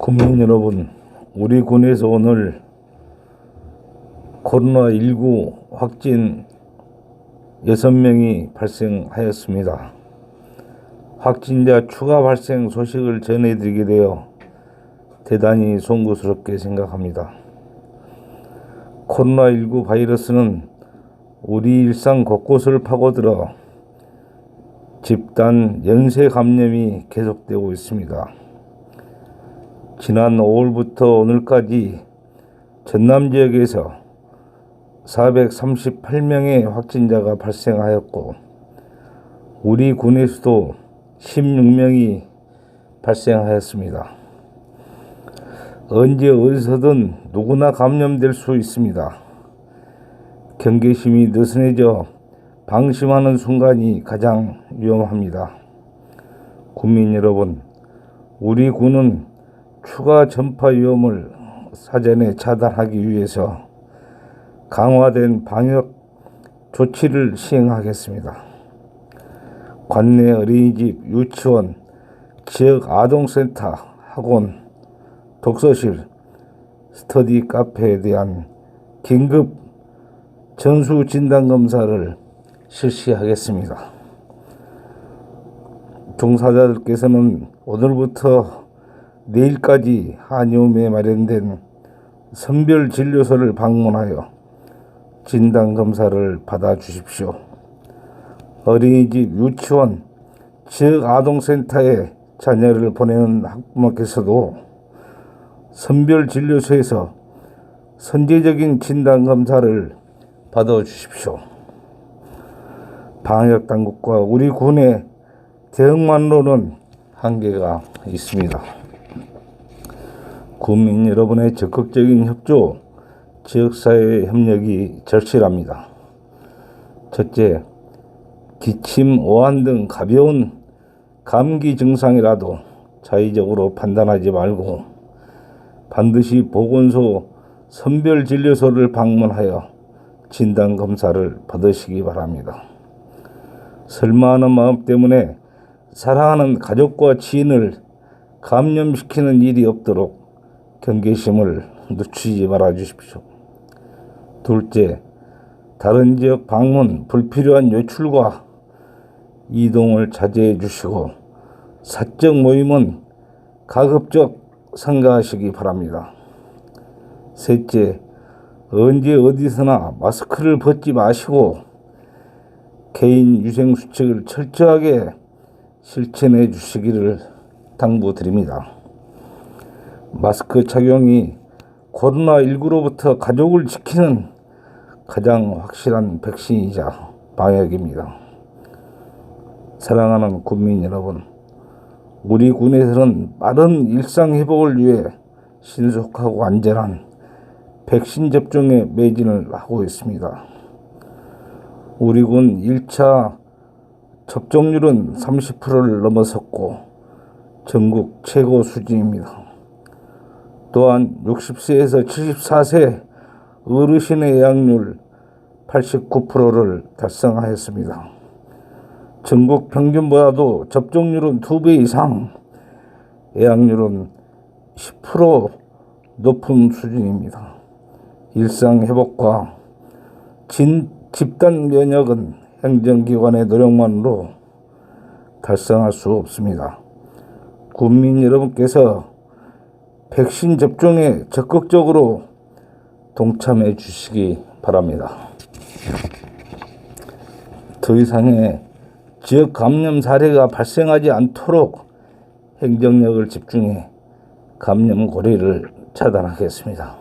국민 여러분, 우리 군에서 오늘 코로나19 확진 6명이 발생하였습니다. 확진자 추가 발생 소식을 전해드리게 되어 대단히 송구스럽게 생각합니다. 코로나19 바이러스는 우리 일상 곳곳을 파고들어 집단 연쇄 감염이 계속되고 있습니다. 지난 5월부터 오늘까지 전남 지역에서 438명의 확진자가 발생하였고 우리 군에서도 16명이 발생하였습니다. 언제 어디서든 누구나 감염될 수 있습니다. 경계심이 느슨해져 방심하는 순간이 가장 위험합니다. 국민 여러분, 우리 군은 추가 전파 위험을 사전에 차단하기 위해서 강화된 방역 조치를 시행하겠습니다. 관내 어린이집, 유치원, 지역 아동센터, 학원, 독서실, 스터디 카페에 대한 긴급 전수 진단 검사를 실시하겠습니다. 종사자들께서는 오늘부터 내일까지 한의원에 마련된 선별 진료소를 방문하여 진단 검사를 받아 주십시오. 어린이집, 유치원, 지역 아동센터에 자녀를 보내는 학부모께서도 선별 진료소에서 선제적인 진단 검사를 받아 주십시오. 방역 당국과 우리 군의 대응만로는 한계가 있습니다. 국민 여러분의 적극적인 협조, 지역사회의 협력이 절실합니다. 첫째, 기침, 오한 등 가벼운 감기 증상이라도 자의적으로 판단하지 말고 반드시 보건소 선별진료소를 방문하여 진단검사를 받으시기 바랍니다. 설마하는 마음 때문에 사랑하는 가족과 지인을 감염시키는 일이 없도록 경계심을 늦추지 말아 주십시오. 둘째, 다른 지역 방문, 불필요한 외출과 이동을 자제해 주시고 사적 모임은 가급적 삼가하시기 바랍니다. 셋째, 언제 어디서나 마스크를 벗지 마시고 개인 위생 수칙을 철저하게 실천해 주시기를 당부드립니다. 마스크 착용이 코로나19로부터 가족을 지키는 가장 확실한 백신이자 방역입니다. 사랑하는 국민 여러분, 우리 군에서는 빠른 일상 회복을 위해 신속하고 안전한 백신 접종에 매진을 하고 있습니다. 우리 군 1차 접종률은 30%를 넘어섰고 전국 최고 수준입니다. 또한 60세에서 74세 어르신의 예약률 89%를 달성하였습니다. 전국 평균보다도 접종률은 2배 이상, 예약률은 10% 높은 수준입니다. 일상 회복과 진, 집단 면역은 행정기관의 노력만으로 달성할 수 없습니다. 국민 여러분께서 백신 접종에 적극적으로 동참해 주시기 바랍니다. 더 이상의 지역 감염 사례가 발생하지 않도록 행정력을 집중해 감염 고리를 차단하겠습니다.